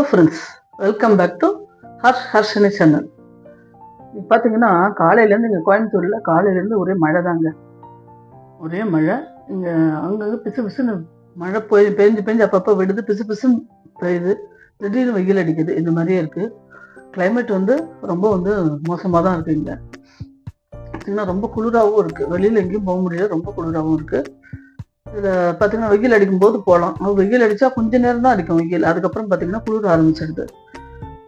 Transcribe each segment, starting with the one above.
Hello friends welcome back to Harsh Harshini channel இப்போ பார்த்தீங்கன்னா காலையிலேருந்து இங்கே கோயம்புத்தூரில் காலையிலேருந்து ஒரே மழை தாங்க ஒரே மழை. இங்கே அங்கங்கே பிசு பிசுன்னு மழை போய் பெஞ்சு பெஞ்சு அப்பப்போ விடுது. பிசு பிசுன்னு பெய்யுது. திடீர்னு வெயில் அடிக்குது. இந்த மாதிரியே இருக்குது கிளைமேட் வந்து ரொம்ப வந்து மோசமாக தான் இருக்குது இங்கே. பார்த்தீங்கன்னா ரொம்ப குளிராகவும் இருக்குது வெளியில் எங்கேயும் போக முடியல. ரொம்ப குளிராகவும் இருக்குது இதில் பார்த்தீங்கன்னா வெயில் அடிக்கும் போது போகலாம் வெயில் அடித்தா கொஞ்ச நேரம் தான் அடிக்கும் வெயில். அதுக்கப்புறம் பார்த்தீங்கன்னா குளிர ஆரம்பிச்சிடுது.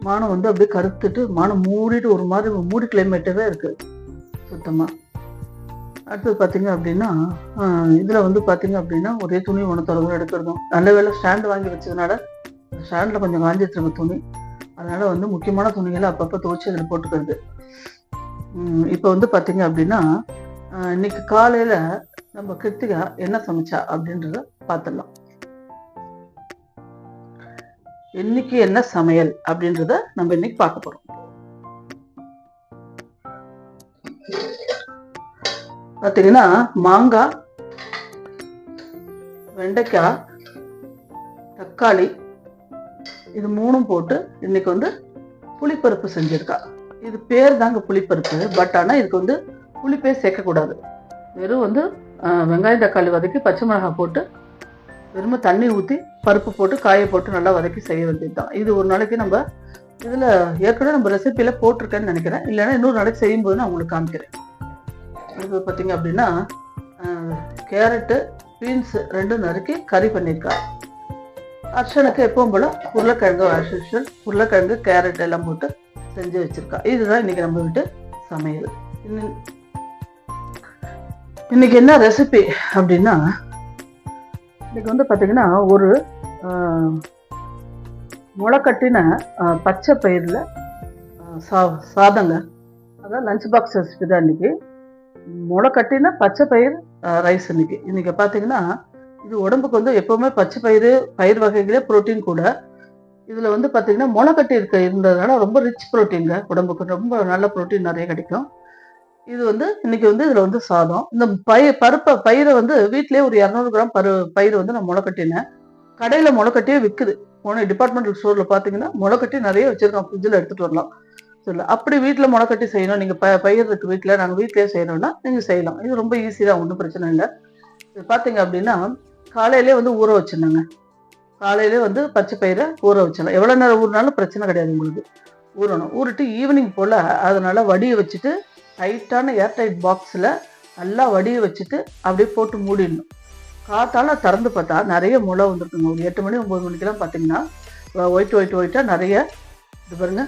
மானம் வந்து அப்படியே கருத்துட்டு மானம் மூடிட்டு ஒரு மாதிரி மூடி கிளைமேட்டாகவே இருக்குது சுத்தமாக அடுத்தது பார்த்தீங்க அப்படின்னா இதில் வந்து பார்த்தீங்க அப்படின்னா ஒரே துணி ஒன்று தொடர்ந்து எடுக்கிறதும். நல்ல வேலை ஸ்டாண்டு வாங்கி வச்சதுனால ஸ்டாண்டில் கொஞ்சம் காஞ்சிட்டு துணி. அதனால் வந்து முக்கியமான துணிகளை அப்பப்போ துவைச்சி அதில் போட்டுக்கிறது. இப்போ வந்து பார்த்தீங்க அப்படின்னா இன்னைக்கு காலையில் நம்ம கிருத்திகா என்ன சமைச்சா அப்படின்றத பார்த்துடலாம். இன்னைக்கு என்ன சமையல் அப்படின்றத நம்ம இன்னைக்கு பார்க்க போறோம். பார்த்தீங்கன்னா மாங்காய் வெண்டைக்காய் தக்காளி இது மூணும் போட்டு இன்னைக்கு வந்து புளிப்பருப்பு செஞ்சிருக்கா. இது பேர் தாங்க புளிப்பருப்பு பட் ஆனால் இதுக்கு வந்து புளிப்பே சேர்க்கக்கூடாது. வெறும் வந்து வெங்காயம் தக்காளி வதக்கி பச்சை மிளகாய் போட்டு வெறும் தண்ணி ஊற்றி பருப்பு போட்டு காயை போட்டு நல்லா வதக்கி செய்ய வேண்டியது தான் இது ஒரு நாளைக்கு நம்ம இதில் ஏற்கனவே நம்ம ரெசிபியில் போட்டிருக்கேன்னு நினைக்கிறேன். இல்லைன்னா இன்னொரு நாளைக்கு செய்யும்போது நான் உங்களுக்கு காமிக்கிறேன். இது பார்த்தீங்க அப்படின்னா கேரட்டு பீன்ஸ் ரெண்டும் நறுக்கி கறி பண்ணியிருக்கா அர்ச்சனுக்கு எப்பவும் போல உருளைக்கிழங்கு அர்ஷன் உருளைக்கிழங்கு கேரட் எல்லாம் போட்டு செஞ்சு வச்சுருக்கா. இதுதான் இன்னைக்கு நம்ம வீட்டு சமையல். இன்னும் இன்னைக்கு என்ன ரெசிபி அப்படின்னா இன்னைக்கு வந்து பார்த்தீங்கன்னா ஒரு முளைக்கட்டின பச்சை பயிரில் சா சாதங்க. அதான் லஞ்ச் பாக்ஸ் ரெசிபி தான் இன்றைக்கி முளைக்கட்டின பச்சை பயிர் ரைஸ் இன்னைக்கு. இன்றைக்கி பார்த்தீங்கன்னா இது உடம்புக்கு வந்து எப்போவுமே பச்சை பயிறு பயிர் வகைகளே ப்ரோட்டீன் கூட. இதில் வந்து பார்த்தீங்கன்னா முளைக்கட்டி இருக்க இருந்ததுனால ரொம்ப ரிச் ப்ரோட்டீன்ங்க உடம்புக்கு. ரொம்ப நல்ல ப்ரோட்டீன் நிறைய கிடைக்கும். இது வந்து இன்னைக்கு வந்து இதுல வந்து சாதம். இந்த பயிர் பருப்பை பயிரை வந்து வீட்டிலே ஒரு இரநூறு கிராம் பரு பயிர் வந்து நான் முளைக்கட்டினேன். கடையில முளைக்கட்டியே விற்குது போன டிபார்ட்மெண்டல் ஸ்டோர்ல பாத்தீங்கன்னா முளைக்கட்டி நிறைய வச்சிருக்கோம் ஃப்ரிட்ஜில் எடுத்துட்டு வரலாம். சொல்லு அப்படி வீட்டில் முளைக்கட்டி செய்யணும். நீங்கள் ப பயிர் இருக்கு வீட்டில் நாங்கள் வீட்டிலேயே செய்யணும்னா நீங்கள் செய்யலாம். இது ரொம்ப ஈஸி தான் ஒன்றும் பிரச்சனை இல்லை. இது பார்த்தீங்க அப்படின்னா காலையிலே வந்து ஊற வச்சிருந்தாங்க காலையிலே வந்து பச்சை பயிரை ஊற வச்சிடலாம் எவ்வளோ நேரம் ஊறினாலும் பிரச்சனை கிடையாது உங்களுக்கு. ஊறணும். ஊறிட்டு ஈவினிங் போல் அதனால வடியை வச்சுட்டு டைட்டான ஏர்டைட் பாக்ஸில் நல்லா வடிய வச்சுட்டு அப்படியே போட்டு மூடிடணும். காத்தால் திறந்து பார்த்தா நிறைய முளை வந்திருக்குங்க. ஒரு எட்டு மணி ஒம்பது மணிக்கெல்லாம் பார்த்தீங்கன்னா ஒயிட் ஒயிட் ஒயிட்டாக நிறைய இது பாருங்க.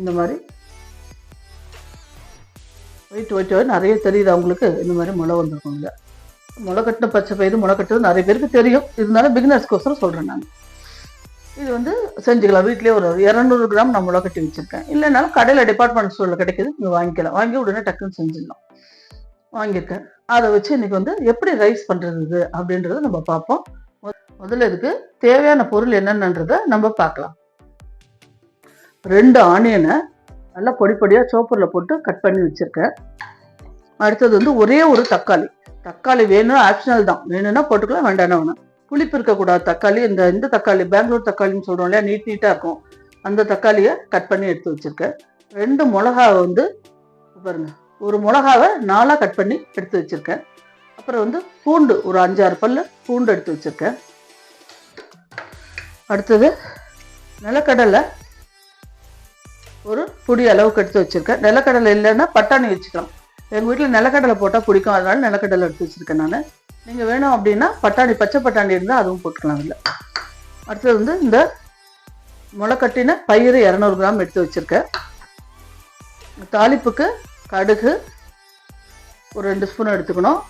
இந்த மாதிரி ஒயிட் ஒயிட் ஒயிட் நிறைய தெரியுது அவங்களுக்கு இந்த மாதிரி முளை வந்திருக்குங்க. முளை கட்டின பச்சை பயிர் முளை கட்டுறது நிறைய பேருக்கு தெரியும். இருந்தாலும் பிகினர்ஸ்க்கோசரம் சொல்கிறேன் நான். இது வந்து செஞ்சுக்கலாம். வீட்டிலேயே ஒரு இரநூறு கிராம் நான் கட்டி வச்சுருக்கேன். இல்லைனாலும் கடையில் டிபார்ட்மெண்ட் ஸ்டோரில் கிடைக்குது. நீங்கள் வாங்கிக்கலாம். வாங்கி உடனே டக்குன்னு செஞ்சிடலாம். வாங்கியிருக்கேன். அதை வச்சு இன்றைக்கி வந்து எப்படி ரைஸ் பண்ணுறது அப்படின்றத நம்ம பார்ப்போம். முதல்ல இதுக்கு தேவையான பொருள் என்னென்னன்றதை நம்ம பார்க்கலாம். ரெண்டு ஆனியனை நல்லா பொடி பொடியாக சோப்பரில் போட்டு கட் பண்ணி வச்சுருக்கேன். அடுத்தது வந்து ஒரே ஒரு தக்காளி. தக்காளி வேணும் ஆப்ஷனல் தான். வேணும்னா போட்டுக்கலாம் வேண்டாம்னா வேணாம். புளிப்பு இருக்கக்கூடாது. தக்காளி இந்த இந்த தக்காளி பெங்களூர் தக்காளின்னு சொல்கிறோம் இல்லையா நீட் நீட்டாக இருக்கும். அந்த தக்காளியை கட் பண்ணி எடுத்து வச்சுருக்கேன். ரெண்டு மிளகாவை வந்து பாருங்க ஒரு மிளகாவை நாலாக கட் பண்ணி எடுத்து வச்சுருக்கேன். அப்புறம் வந்து பூண்டு ஒரு அஞ்சாறு பல்லு பூண்டு எடுத்து வச்சுருக்கேன். அடுத்தது நிலக்கடலை ஒரு புடி அளவுக்கு எடுத்து வச்சுருக்கேன். நிலக்கடலை இல்லைன்னா பட்டாணி வச்சுக்கலாம். எங்கள் வீட்டில் நிலக்கடலை போட்டால் பிடிக்கும். அதனால நிலக்கடலை எடுத்து வச்சுருக்கேன் நான். நீங்கள் வேணும் அப்படின்னா பட்டாணி பச்சை பட்டாணி இருந்தால் அதுவும் போட்டுக்கலாம் இல்லை அடுத்தது வந்து இந்த முளைக்கட்டின பயிறு இரநூறு கிராம் எடுத்து வச்சுருக்கேன். தாளிப்புக்கு கடுகு ஒரு ரெண்டு ஸ்பூன் எடுத்துக்கணும்.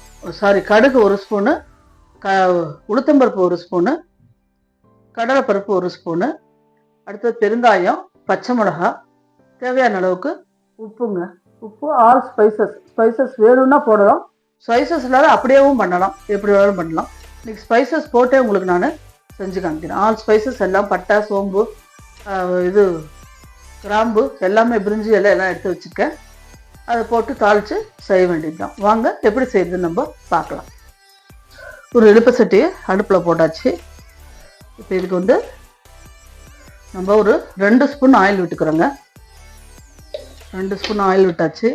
சாரி கடுகு ஒரு ஸ்பூனு க உளுத்தம்பருப்பு ஒரு ஸ்பூனு கடலைப்பருப்பு ஒரு ஸ்பூனு அடுத்தது பெருங்காயம் பச்சை மிளகா தேவையான அளவுக்கு உப்புங்க. உப்பு ஆல் ஸ்பைசஸ் ஸ்பைசஸ் வேணும்னா போடலாம். ஸ்பைசஸ் இல்லாத அப்படியேவும் பண்ணலாம். எப்படி வேணாலும் பண்ணலாம். இன்னைக்கு ஸ்பைசஸ் போட்டே உங்களுக்கு நான் செஞ்சு காமிக்கிறேன். ஆல் ஸ்பைசஸ் எல்லாம் பட்டை சோம்பு இது கிராம்பு எல்லாமே பிரிஞ்சி எல்லாம் எல்லாம் எடுத்து வச்சுருக்கேன். அதை போட்டு தாளித்து செய்ய வேண்டியது தான் வாங்க எப்படி செய்யுதுன்னு நம்ம பார்க்கலாம். ஒரு இழுப்பு சட்டியை அடுப்பில் போட்டாச்சு. இப்போ இதுக்கு வந்து நம்ம ஒரு ரெண்டு ஸ்பூன் ஆயில் விட்டுக்கிறோங்க. ரெண்டு ஸ்பூன் ஆயில் விட்டாச்சு.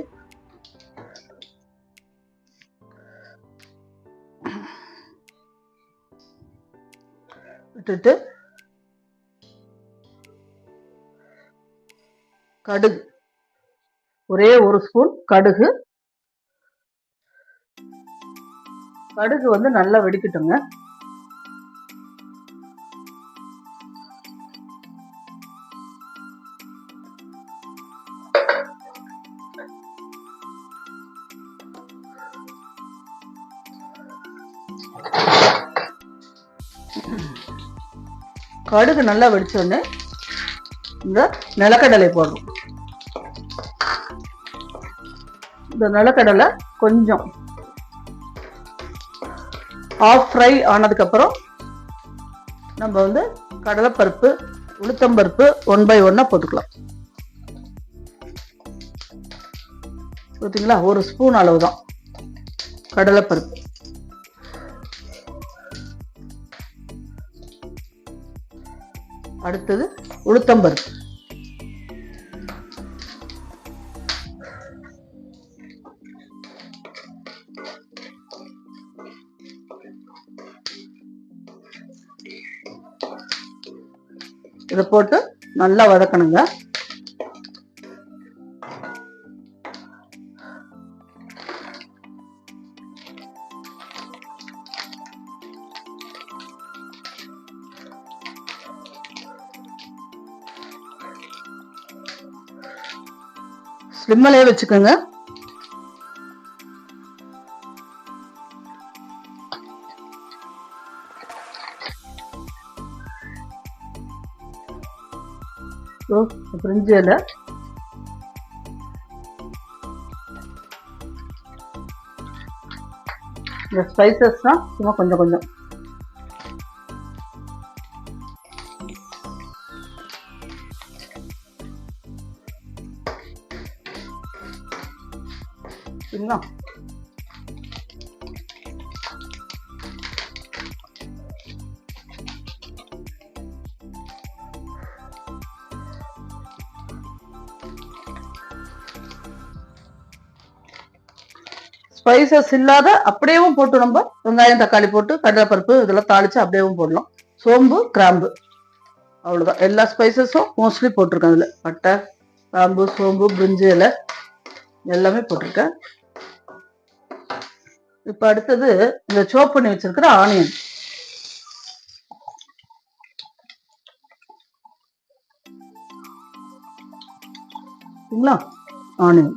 விட்டுட்டு கடுகு. ஒரே ஒரு ஸ்பூன் கடுகு. கடுகு வந்து நல்லா வெடிக்கட்டுங்க. கடுகு நல்லா வெடிச்சோடனே இந்த நிலக்கடலை போடுறோம் இந்த நிலக்கடலை கொஞ்சம் ஆஃப் ஃப்ரை ஆனதுக்கப்புறம் நம்ம வந்து கடலைப்பருப்பு உளுத்தம்பருப்பு ஒன் பை ஒன்னாக போட்டுக்கலாம். பார்த்தீங்களா ஒரு ஸ்பூன் அளவு தான் கடலைப்பருப்பு. அடுத்தது உளுத்தம்பருப்பு இதை போட்டு நல்லா வதக்கணுங்க. ஸ்லிம்மலே வச்சுக்கோங்க. ஸோ பிரிஞ்சு இலை இந்த ஸ்பைசஸ்லாம் சும்மா கொஞ்சம் கொஞ்சம். சரிங்களா ஸ்பைசஸ் இல்லாத அப்படியேவும் போட்டு நம்ம வெங்காயம் தக்காளி போட்டு கடலைப்பருப்பு இதெல்லாம் தாளிச்சு அப்படியேவும் போடலாம். சோம்பு கிராம்பு. அவ்வளோதான் எல்லா ஸ்பைசஸும் மோஸ்ட்லி போட்டிருக்கேன் அதில். பட்டை கிராம்பு சோம்பு பிரிஞ்சு இலை எல்லாமே போட்டிருக்கேன். இப்போ அடுத்தது இந்த சோப் பண்ணி வச்சிருக்கிற ஆனியன். சரிங்களா? ஆனியன்.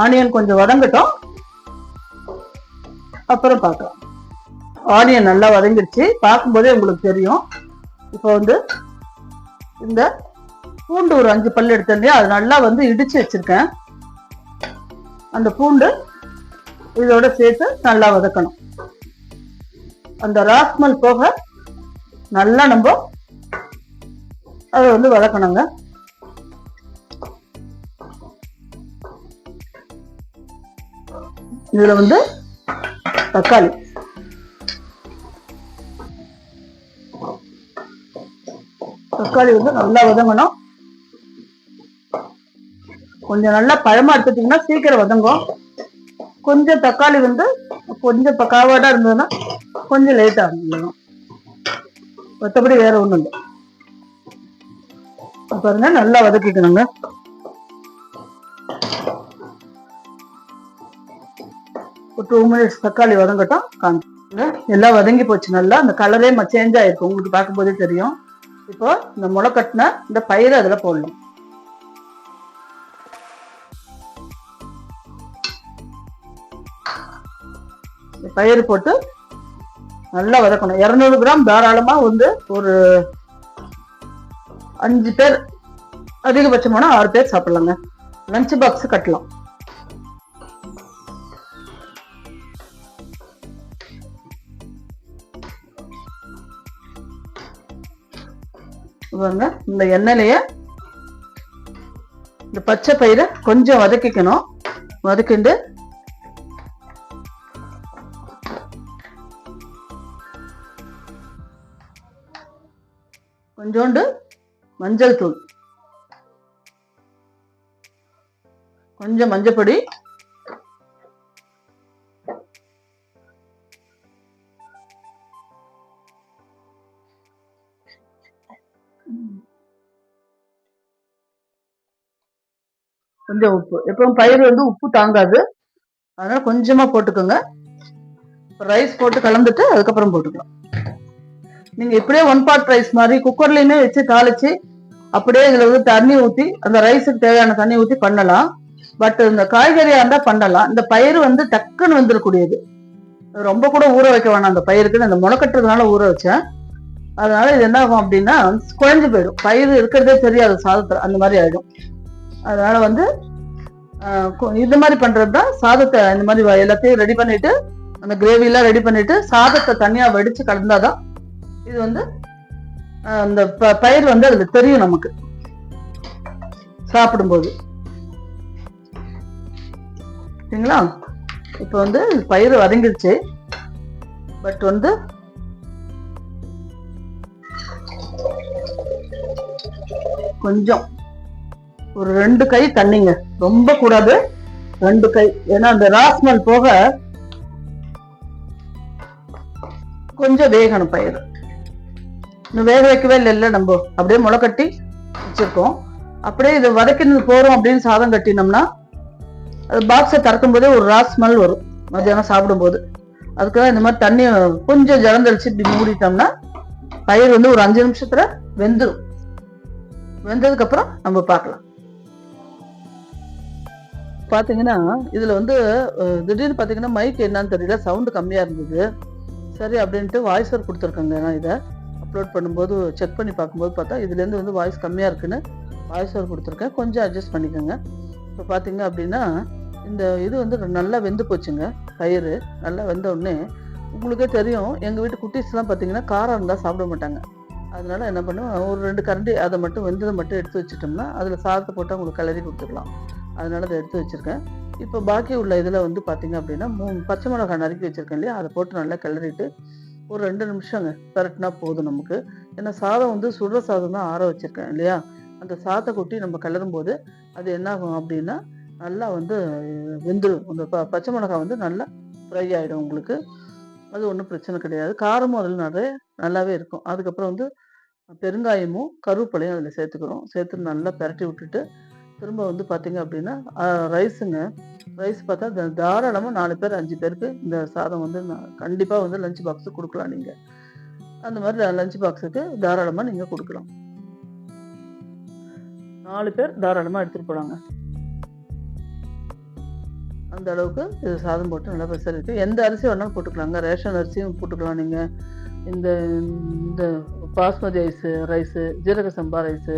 ஆனியன் கொஞ்சம் வதங்கட்டும். அப்புறம் பார்க்கலாம். ஆனியன் நல்லா வதங்கிருச்சு. பார்க்கும்போதே உங்களுக்கு தெரியும். இப்போ வந்து இந்த பூண்டு ஒரு அஞ்சு பல் எடுத்தேன் இல்லையா அது நல்லா வந்து இடிச்சு வச்சிருக்கேன். அந்த பூண்டு இதோட சேர்த்து நல்லா வதக்கணும். அந்த ராஸ்மல் போக நல்லா நம்ம அதை வந்து வதக்கணுங்க. இதுல வந்து தக்காளி. தக்காளி வந்து நல்லா வதங்கணும். கொஞ்சம் நல்லா பழமா எடுத்துட்டீங்கன்னா சீக்கிரம் வதங்கும். கொஞ்சம் தக்காளி வந்து கொஞ்சம் பக்காவாடா இருந்ததுன்னா கொஞ்சம் லேட் ஆகும் மற்றபடி வேற ஒண்ணும் இல்லை. பாருங்க நல்லா வதக்கிக்கணுங்க. டூ மினிட்ஸ் தக்காளி வதங்கட்டும். காமிச்சுங்க எல்லாம் வதங்கி போச்சு. நல்லா அந்த கலரே சேஞ்ச் ஆயிருக்கும் உங்களுக்கு பார்க்கும்போதே தெரியும். இப்போ இந்த முளை கட்டின இந்த பயிரை அதில் போடலாம் இந்த பயிர் போட்டு நல்லா வதக்கணும். இரநூறு கிராம் தாராளமா வந்து ஒரு அஞ்சு பேர் அதிகபட்சமான ஆறு பேர் சாப்பிடலாங்க. லஞ்ச் பாக்ஸ் கட்டலாம். பாருங்க இந்த எண்ணெயிலேயே இந்த பச்சை பயிரை கொஞ்சம் வதக்கிக்கணும். வதக்கிண்டு கொஞ்சோண்டு மஞ்சள் தூள். கொஞ்சம் மஞ்சப்பொடி கொஞ்சம் உப்பு. எப்பவும் பயிர் வந்து உப்பு தாங்காது. அதனால கொஞ்சமா போட்டுக்கோங்க. ரைஸ் போட்டு கலந்துட்டு அதுக்கப்புறம் போட்டுக்கலாம். நீங்க இப்படியே ஒன் பார்ட் ரைஸ் மாதிரி குக்கர்லயுமே வச்சு தாளிச்சு அப்படியே இதுல வந்து தண்ணி ஊத்தி அந்த ரைஸுக்கு தேவையான தண்ணி ஊத்தி பண்ணலாம். பட் இந்த காய்கறியா இருந்தா பண்ணலாம். இந்த பயிர் வந்து டக்குன்னு வந்துடக்கூடியது ரொம்ப கூட ஊற வைக்க வேணாம் அந்த பயிருக்கு இந்த முளைக்கட்டுறதுனால ஊற வச்சேன். அதனால இது என்ன ஆகும் அப்படின்னா குழஞ்சு போயிடும். பயிர் இருக்கிறதே தெரியாது சாதத்துல. அந்த மாதிரி ஆயிடும். அதனால வந்து இந்த மாதிரி பண்றது தான் சாதத்தை இந்த மாதிரி எல்லாத்தையும் ரெடி பண்ணிட்டு அந்த கிரேவி எல்லாம் ரெடி பண்ணிட்டு சாதத்தை தனியா வடிச்சு கலந்தாதான் இது வந்து அந்த ப- பயிர் வந்து அதுல தெரியும் நமக்கு. சாப்பிடும்போது. சரிங்களா? இப்போ வந்து பயிர் வதங்கிடுச்சு. பட் வந்து கொஞ்சம். ஒரு ரெண்டு கை தண்ணிங்க. ரொம்ப கூடாது. ரெண்டு கை. ஏன்னா அந்த ராஸ்மல் போக கொஞ்சம் வேகணும் பயிர். இன்னும் வேக வைக்கவே இல்லை நம்ம. அப்படியே முளை கட்டி வச்சிருக்கோம். அப்படியே இது வதக்கினது போறோம் அப்படின்னு சாதம் கட்டினோம்னா அது பாக்ஸை திறக்கும் போதே ஒரு ரா ஸ்மெல் வரும். மத்தியானம் சாப்பிடும்போது. அதுக்காக இந்த மாதிரி தண்ணி கொஞ்சம் ஜலந்தளிச்சு இப்படி மூடிட்டோம்னா பயிர் வந்து ஒரு அஞ்சு நிமிஷத்துல வெந்துடும் வெந்ததுக்கு அப்புறம் நம்ம பார்க்கலாம். பார்த்தீங்கன்னா இதில் வந்து திடீர்னு பார்த்தீங்கன்னா மைக் என்னன்னு தெரியல சவுண்டு கம்மியாக இருந்தது. சரி அப்படின்ட்டு வாய்ஸர் கொடுத்துருக்கேங்க. நான் இதை அப்லோட் பண்ணும்போது செக் பண்ணி பார்க்கும்போது பார்த்தா இதுலேருந்து வந்து வாய்ஸ் கம்மியாக இருக்குன்னு வாய்ஸர் கொடுத்துருக்கேன். கொஞ்சம் அட்ஜஸ்ட் பண்ணிக்கோங்க. இப்போ பார்த்தீங்க அப்படின்னா இந்த இது வந்து நல்லா வெந்து போச்சுங்க பயிர் நல்லா வெந்த உடனே உங்களுக்கே தெரியும் எங்கள் வீட்டு குட்டீஸ்லாம் பார்த்தீங்கன்னா காரம் இருந்தால் சாப்பிட மாட்டாங்க. அதனால என்ன பண்ணுவோம் ஒரு ரெண்டு கரண்டி அதை மட்டும் வெந்ததை மட்டும் எடுத்து வச்சுட்டோம்னா அதில் சாதத்தை போட்டு அவங்களுக்கு கிளறி கொடுத்துக்கலாம் அதனால அதை எடுத்து வச்சுருக்கேன். இப்போ பாக்கி உள்ள இதில் வந்து பார்த்தீங்க அப்படின்னா மூணு பச்சை மிளகாய் நறுக்கி வச்சுருக்கேன் இல்லையா? அதை போட்டு நல்லா கிளறிட்டு ஒரு ரெண்டு நிமிஷங்க பரட்டினா போதும் நமக்கு. ஏன்னா சாதம் வந்து சுடுற சாதம் தான் ஆற வச்சுருக்கேன் இல்லையா? அந்த சாதத்தை கொட்டி நம்ம கிளறும் போது அது என்னாகும் அப்படின்னா நல்லா வந்து வெந்துடும் அந்த ப பச்சை மிளகாய் வந்து நல்லா ஃப்ரை ஆகிடும் உங்களுக்கு. அது ஒன்றும் பிரச்சனை கிடையாது. காரமும் அதில் நிறைய நல்லாவே இருக்கும். அதுக்கப்புறம் வந்து பெருங்காயமும் கருவேப்பிலையும் அதில் சேர்த்துக்கிறோம். சேர்த்து நல்லா பரட்டி விட்டுட்டு திரும்ப வந்து பார்த்தீங்க அப்படின்னா ரைஸுங்க. ரைஸ் பார்த்தா தாராளமாக நாலு பேர் அஞ்சு பேருக்கு இந்த சாதம் வந்து கண்டிப்பாக வந்து லஞ்ச் பாக்ஸு கொடுக்கலாம் நீங்கள் அந்த மாதிரி லஞ்ச் பாக்ஸுக்கு தாராளமாக நீங்கள் கொடுக்கலாம். நாலு பேர் தாராளமாக எடுத்துகிட்டு போகிறாங்க அந்த அளவுக்கு இது சாதம் போட்டு நல்லா பெருசாக இருக்குது எந்த அரிசி வேணாலும் போட்டுக்கலாங்க. ரேஷன் அரிசியும் போட்டுக்கலாம் நீங்கள் இந்த இந்த பாஸ்மதி ரைஸு ரைஸு ஜீரக சம்பா ரைஸு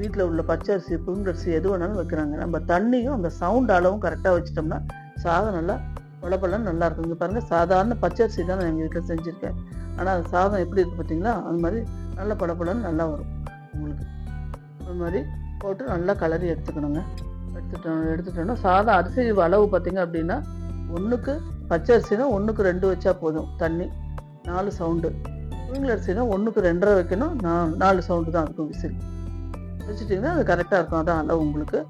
வீட்டில் உள்ள பச்சை அரிசி புழுங்கரிசி எது வேணாலும் வைக்கிறாங்க. நம்ம தண்ணியும் அந்த சவுண்ட் அளவும் கரெக்டாக வச்சிட்டோம்னா சாதம் நல்லா உழப்பெல்லாம் நல்லா இருக்கும். இங்கே பாருங்கள் சாதாரண பச்சை அரிசி தான் நான் எங்கள் வீட்டில் செஞ்சுருக்கேன். ஆனால் அது சாதம் எப்படி இருக்குது பார்த்தீங்களா அது மாதிரி நல்ல பளபளன்னு நல்லா வரும் உங்களுக்கு. அது மாதிரி போட்டு நல்லா கலரி எடுத்துக்கணுங்க. எடுத்துட்டோம் எடுத்துட்டோம்னா சாதம் அரிசி அளவு பார்த்தீங்க அப்படின்னா ஒன்றுக்கு பச்சை அரிசினா ஒன்றுக்கு ரெண்டு வச்சா போதும். தண்ணி நாலு சவுண்டு புழுங்கல் அரிசினா ஒன்றுக்கு ரெண்டரை வைக்கணும் நா- நாலு சவுண்டு தான் இருக்கும் விசில். வச்சுட்டிங்கன்னா அது கரெக்டாக இருக்கும். அதான் அளவு உங்களுக்கு.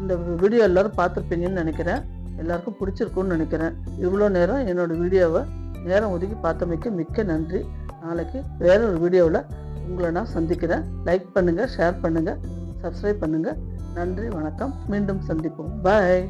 இந்த வீடியோ எல்லோரும் பார்த்துருப்பீங்கன்னு நினைக்கிறேன். எல்லாருக்கும் பிடிச்சிருக்கும்னு நினைக்கிறேன். இவ்வளோ நேரம் என்னோட வீடியோவை நேரம் ஒதுக்கி பார்த்தமைக்கு மிக்க நன்றி. நாளைக்கு வேற ஒரு வீடியோவில் உங்களை நான் சந்திக்கிறேன். லைக் பண்ணுங்கள் ஷேர் பண்ணுங்கள் சப்ஸ்கிரைப் பண்ணுங்கள் நன்றி வணக்கம். மீண்டும் சந்திப்போம். பாய்